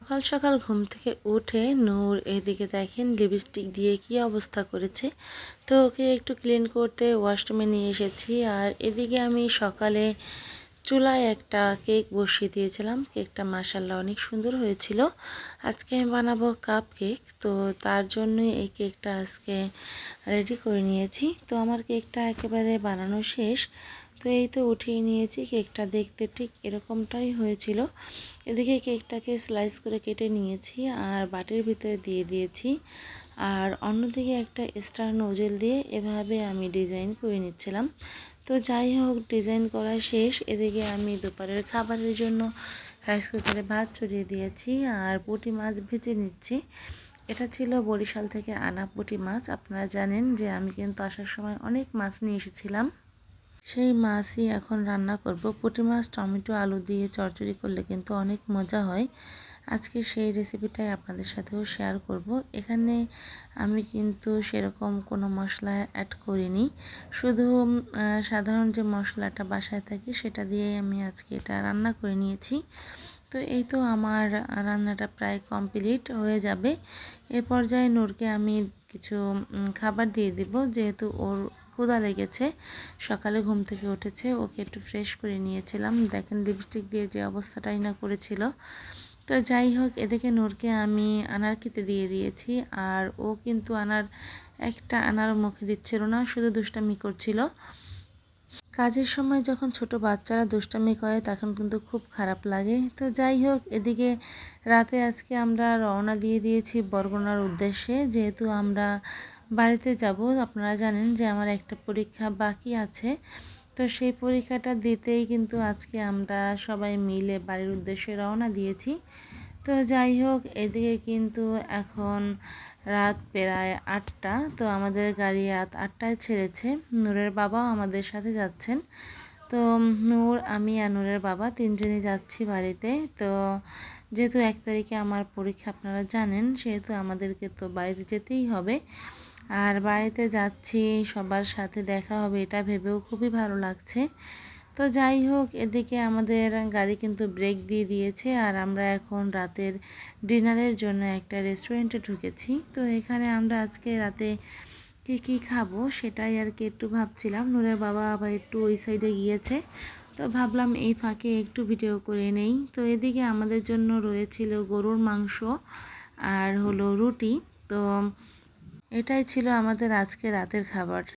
সকাল সকাল ঘুম থেকে উঠে নূর এদিকে দেখেন লিপস্টিক দিয়ে কি অবস্থা করেছে। তো ওকে একটু ক্লিন করতে ওয়াশরুমে নিয়ে এসেছি। আর এদিকে আমি সকালে চুলায় একটা কেক বসিয়ে দিয়েছিলাম। কেকটা মাসাল্লাহ অনেক সুন্দর হয়েছিল। আজকে আমি বানাবো কাপ কেক তো তার জন্যই এই কেকটা আজকে রেডি করে নিয়েছি। তো আমার কেকটা একেবারে বানানো শেষ। তো এই তো উঠিয়ে নিয়েছি কেকটা দেখতে ঠিক এরকমটাই হয়েছিল। এদিকে কেকটাকে স্লাইস করে কেটে নিয়েছি আর বাটির ভিতরে দিয়ে দিয়েছি। আর অন্যদিকে একটা স্টার নোজেল দিয়ে এভাবে আমি ডিজাইন করে নিচ্ছিলাম। তো যাই হোক ডিজাইন করা শেষ। এদিকে আমি দুপুরের খাবারের জন্য রাইস কুকারে ভাত চড়িয়ে দিয়েছি আর পুঁটি মাছ ভেজে নিচ্ছি। এটা ছিল বরিশাল থেকে আনা পুঁটি মাছ। আপনারা জানেন যে আমি কিন্তু আসার সময় অনেক মাছ নিয়ে এসেছিলাম। সেই মাছই এখন রান্না করব। পুঁটি মাছ, টমেটো, আলু দিয়ে চরচড়ি করলে কিন্তু অনেক মজা হয়। আজকে সেই রেসিপিটাই আপনাদের সাথেও শেয়ার করব। এখানে আমি কিন্তু সেরকম কোনো মশলা অ্যাড করিনি। শুধু সাধারণ যে মশলাটা বাসায় থাকে সেটা দিয়েই আমি আজকে এটা রান্না করে নিয়েছি। তো এই তো আমার রান্নাটা প্রায় কমপ্লিট হয়ে যাবে। এ পর্যায়ে নূরকে আমি কিছু খাবার দিয়ে দিব। যেহেতু ওর ক্ষুদা লেগেছে। সকালে ঘুম থেকে উঠেছে। ওকে একটু ফ্রেশ করে নিয়েছিলাম। দেখেন লিপস্টিক দিয়ে যে অবস্থাটাই না করেছিল। তো যাই হোক, এদিকে নূরকে আমি আনার খেতে দিয়ে দিয়েছি। আর ও কিন্তু আনার, একটা আনার মুখে দিচ্ছিল না, শুধু দুষ্টামি করছিল। কাজের সময় যখন ছোট বাচ্চারা দুষ্টামি করে, তখন কিন্তু খুব খারাপ লাগে। তো যাই হোক, এদিকে রাতে আজকে আমরা রওনা দিয়ে দিয়েছি বরগুনার উদ্দেশ্যে। যেহেতু আমরা বাড়িতে যাব। আপনারা জানেন যে আমার একটা পরীক্ষা বাকি আছে। তো সেই পরীক্ষাটা দিতেই কিন্তু আজকে আমরা সবাই মিলে বাড়ির উদ্দেশ্যে রওনা দিয়েছি। তো যাই হোক, এদিকে কিন্তু এখন রাত প্রায় আটটা। তো আমাদের গাড়ি রাত আটটায় ছেড়েছে। নূরের বাবাও আমাদের সাথে যাচ্ছেন। তো নূর, আমি আর নূরের বাবা তিনজনই যাচ্ছি বাড়িতে। তো যেহেতু এক তারিখে আমার পরীক্ষা আপনারা জানেন, সেহেতু আমাদেরকে তো বাড়িতে যেতেই হবে। আর বাড়িতে যাচ্ছি, সবার সাথে দেখা হবে, এটা ভেবেও খুবই ভালো লাগছে। তো যাই হোক, এদিকে আমাদের গাড়ি কিন্তু ব্রেক দিয়ে দিয়েছে আর আমরা এখন রাতের ডিনারের জন্য একটা রেস্টুরেন্টে ঢুকেছি। তো এখানে আমরা আজকে রাতে কি কি খাব সেটাই আর কি একটু ভাবছিলাম। নূরের বাবা আবার একটু ওই সাইডে গিয়েছে। তো ভাবলাম এই ফাঁকে একটু ভিডিও করে নেই। তো এদিকে আমাদের জন্য রয়েছিল গরুর মাংস আর হলো রুটি। তো এটাই ছিল আমাদের আজকে রাতের খাবার।